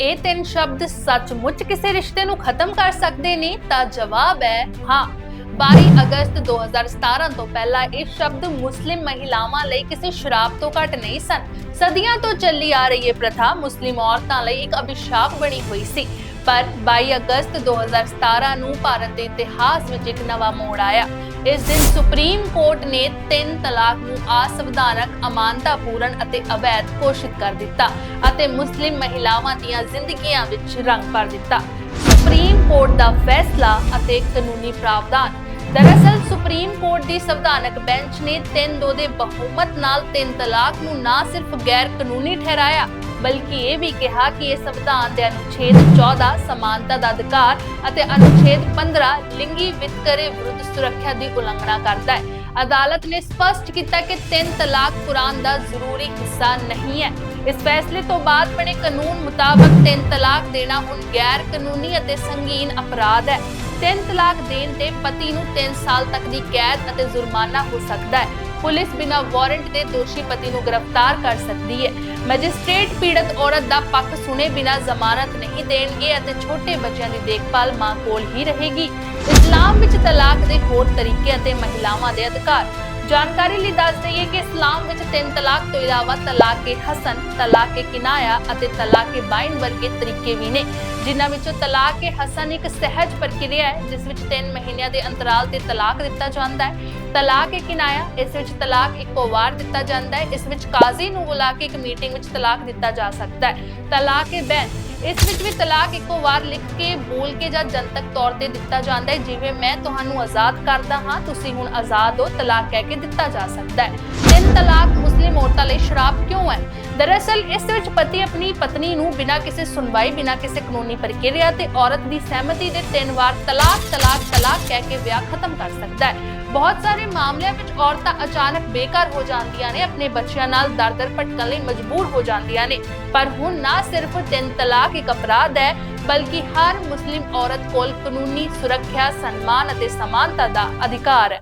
ਇਹ ਤਿੰਨ ਸ਼ਬਦ ਸੱਚਮੁੱਚ ਕਿਸੇ ਰਿਸ਼ਤੇ ਨੂੰ ਖਤਮ ਕਰ ਸਕਦੇ ਨੇ? ਤਾਂ ਜਵਾਬ ਹੈ ਹਾਂ। 22 ਅਗਸਤ 2017 ਤੋਂ ਪਹਿਲਾਂ ਇਹ ਸ਼ਬਦ ਮੁਸਲਿਮ ਮਹਿਲਾਵਾਂ ਲਈ ਕਿਸੇ ਸ਼ਰਾਪ ਤੋਂ ਘੱਟ ਨਹੀਂ ਸਨ। ਸਦੀਆਂ ਤੋਂ ਚੱਲੀ ਆ ਰਹੀ ਇਹ ਪ੍ਰਥਾ ਮੁਸਲਿਮ ਔਰਤਾਂ ਲਈ ਇੱਕ ਅਭਿਸ਼ਾਪ ਬਣੀ ਹੋਈ ਸੀ। ਪਰ 22 ਅਗਸਤ 2017 ਨੂੰ ਭਾਰਤ ਦੇ ਇਤਿਹਾਸ ਵਿੱਚ ਇੱਕ ਨਵਾਂ ਮੋੜ ਆਇਆ। ਇਸ ਦਿਨ ਸੁਪਰੀਮ ਕੋਰਟ ਨੇ ਤਿੰਨ ਤਲਾਕ ਨੂੰ ਅਸੰਵਿਧਾਨਕ, ਅਮਾਨਤਾਪੂਰਨ ਅਤੇ ਅਵੈਧ ਘੋਸ਼ਿਤ ਕਰ ਦਿੱਤਾ ਅਤੇ ਮੁਸਲਿਮ ਮਹਿਲਾਵਾਂ ਦੀਆਂ ਜ਼ਿੰਦਗੀਆਂ ਵਿੱਚ ਰੰਗ ਭਰ ਦਿੱਤਾ। ਸੁਪਰੀਮ ਕੋਰਟ ਦਾ ਫੈਸਲਾ ਅਤੇ ਕਾਨੂੰਨੀ ਪ੍ਰਾਵਧਾਨ। ਦਰਅਸਲ, ਸੁਪਰੀਮ ਕੋਰਟ ਦੀ ਸੰਵਿਧਾਨਕ ਬੈਂਚ ਨੇ 3-2 ਦੇ ਬਹੁਮਤ ਨਾਲ ਤਿੰਨ ਤਲਾਕ ਨੂੰ ਨਾ ਸਿਰਫ ਗੈਰ ਕਾਨੂੰਨੀ ਠਹਿਰਾਇਆ ਬਲਕਿ ਇਹ ਵੀ ਕਿਹਾ ਕਿ ਇਹ ਸੰਵਿਧਾਨ ਦੇ ਅਨੁਛੇਦ 14 ਸਮਾਨਤਾ ਦਾ ਅਧਿਕਾਰ ਅਤੇ ਅਨੁਛੇਦ 15 ਲਿੰਗੀ ਵਿਤਕਰੇ ਵਿਰੁੱਧ ਸੁਰੱਖਿਆ ਦੀ ਉਲੰਘਣਾ ਕਰਦਾ ਹੈ। ਅਦਾਲਤ ਨੇ ਸਪਸ਼ਟ ਕੀਤਾ ਕਿ ਤਿੰਨ ਤਲਾਕ ਕੁਰਾਨ ਦਾ ਜ਼ਰੂਰੀ ਹਿੱਸਾ ਨਹੀਂ ਹੈ। ਇਸ ਫੈਸਲੇ ਤੋਂ ਬਾਅਦ ਬਣੇ ਕਾਨੂੰਨ ਮੁਤਾਬਕ ਤਿੰਨ ਤਲਾਕ ਦੇਣਾ ਹੁਣ ਗੈਰ ਕਾਨੂੰਨੀ ਅਤੇ ਸੰਗੀਨ ਅਪਰਾਧ ਹੈ। ਤਿੰਨ ਤਲਾਕ ਦੇਣ ਤੇ ਪਤੀ ਨੂੰ 3 ਸਾਲ ਤੱਕ ਦੀ ਕੈਦ ਅਤੇ ਜੁਰਮਾਨਾ ਹੋ ਸਕਦਾ ਹੈ। ਪੁਲਿਸ ਬਿਨਾਂ ਵਾਰੰਟ ਦੇ ਦੋਸ਼ੀ ਪਤੀ ਨੂੰ ਗ੍ਰਿਫਤਾਰ ਕਰ ਸਕਦੀ ਹੈ। ਮੈਜਿਸਟ੍ਰੇਟ ਪੀੜਤ ਔਰਤ ਦਾ ਪੱਖ ਸੁਣੇ ਬਿਨਾਂ ਜ਼ਮਾਨਤ ਨਹੀਂ ਦੇਣਗੇ ਅਤੇ ਛੋਟੇ ਬੱਚਿਆਂ ਦੀ ਦੇਖਭਾਲ ਮਾਂ ਕੋਲ ਹੀ ਰਹੇਗੀ। ਇਸਲਾਮ ਵਿੱਚ ਤਲਾਕ ਦੇ ਹੋਰ ਤਰੀਕੇ ਅਤੇ ਮਹਿਲਾਵਾਂ ਦੇ ਅਧਿਕਾਰ। ਜਾਣਕਾਰੀ ਲਈ ਦੱਸ ਦਈਏ ਕਿ ਇਸਲਾਮ ਵਿੱਚ ਤਿੰਨ ਤਲਾਕ ਤੋਂ ਇਲਾਵਾ ਤਲਾਕ-ਏ ਹਸਨ, ਤਲਾਕ-ਏ ਕਿਨਾਇਆ ਅਤੇ ਤਲਾਕ-ਏ ਬਾਇਨ ਵਰਗੇ ਤਰੀਕੇ ਵੀ ਨੇ ਜਿਨ੍ਹਾਂ ਵਿੱਚੋਂ ਤਲਾਕ-ਏ ਹਸਨ ਇੱਕ ਸਹਿਜ ਪ੍ਰਕਿਰਿਆ ਹੈ ਜਿਸ ਵਿੱਚ 3 ਮਹੀਨਿਆਂ ਦੇ ਅੰਤਰਾਲ ਤੇ ਤਲਾਕ ਦਿੱਤਾ ਜਾਂਦਾ ਹੈ। ਤਲਾਕ-ਏ ਕਿਨਾਇਆ ਇਸ ਵਿੱਚ ਤਲਾਕ ਇੱਕੋ ਵਾਰ ਦਿੱਤਾ ਜਾਂਦਾ ਹੈ ਇਸ ਵਿੱਚ ਕਾਜ਼ੀ ਨੂੰ ਬੁਲਾ ਕੇ ਇੱਕ ਮੀਟਿੰਗ ਵਿੱਚ ਤਲਾਕ ਦਿੱਤਾ ਜਾ ਸਕਦਾ ਹੈ। ਤਲਾਕ-ਏ ਬੈਨ ਇਸ ਵਿੱਚ ਵੀ ਤਲਾਕ ਇੱਕੋ ਵਾਰ ਲਿਖ ਕੇ, ਬੋਲ ਕੇ ਜਾਂ ਜਨਤਕ ਤੌਰ ਤੇ ਦਿੱਤਾ ਜਾਂਦਾ ਹੈ। ਜਿਵੇਂ ਮੈਂ ਤੁਹਾਨੂੰ ਆਜ਼ਾਦ ਕਰਦਾ ਹਾਂ, ਤੁਸੀਂ ਹੁਣ ਆਜ਼ਾਦ ਹੋ, ਤਲਾਕ ਕਹਿ ਕੇ ਦਿੱਤਾ ਜਾ ਸਕਦਾ ਹੈ। ਤਿੰਨ ਤਲਾਕ ਮੁਸਲਿਮ ਔਰਤਾਂ ਲਈ ਸ਼ਰਾਬ ਕਿਉਂ ਹੈ? ਦਰਅਸਲ ਇਸ ਵਿੱਚ ਪਤੀ ਆਪਣੀ ਪਤਨੀ ਨੂੰ ਬਿਨਾਂ ਕਿਸੇ ਸੁਣਵਾਈ, ਬਿਨਾਂ ਕਿਸੇ ਕਾਨੂੰਨੀ ਪ੍ਰਕਿਰਿਆ ਤੇ ਔਰਤ ਦੀ ਸਹਿਮਤੀ ਦੇ ਤਿੰਨ ਵਾਰ ਤਲਾਕ ਤਲਾਕ ਤਲਾਕ ਕਹਿ ਕੇ ਵਿਆਹ ਖਤਮ ਕਰ ਸਕਦਾ ਹੈ। ਬਹੁਤ ਸਾਰੇ ਮਾਮਲਿਆਂ ਵਿੱਚ ਔਰਤਾਂ ਅਚਾਨਕ ਬੇਕਾਰ ਹੋ ਜਾਂਦੀਆਂ ਨੇ, ਆਪਣੇ ਬੱਚਿਆਂ ਨਾਲ ਦਰ-ਦਰ ਭਟਕਣ ਲਈ ਮਜਬੂਰ ਹੋ ਜਾਂਦੀਆਂ ਨੇ। ਪਰ ਹੁਣ ਨਾ ਸਿਰਫ ਤਿੰਨ ਤਲਾਕ ਇੱਕ ਅਪਰਾਧ ਹੈ, ਬਲਕਿ ਹਰ ਮੁਸਲਿਮ ਔਰਤ ਕੋਲ ਕਾਨੂੰਨੀ ਸੁਰੱਖਿਆ, ਸਨਮਾਨ ਅਤੇ ਸਮਾਨਤਾ ਦਾ ਅਧਿਕਾਰ ਹੈ।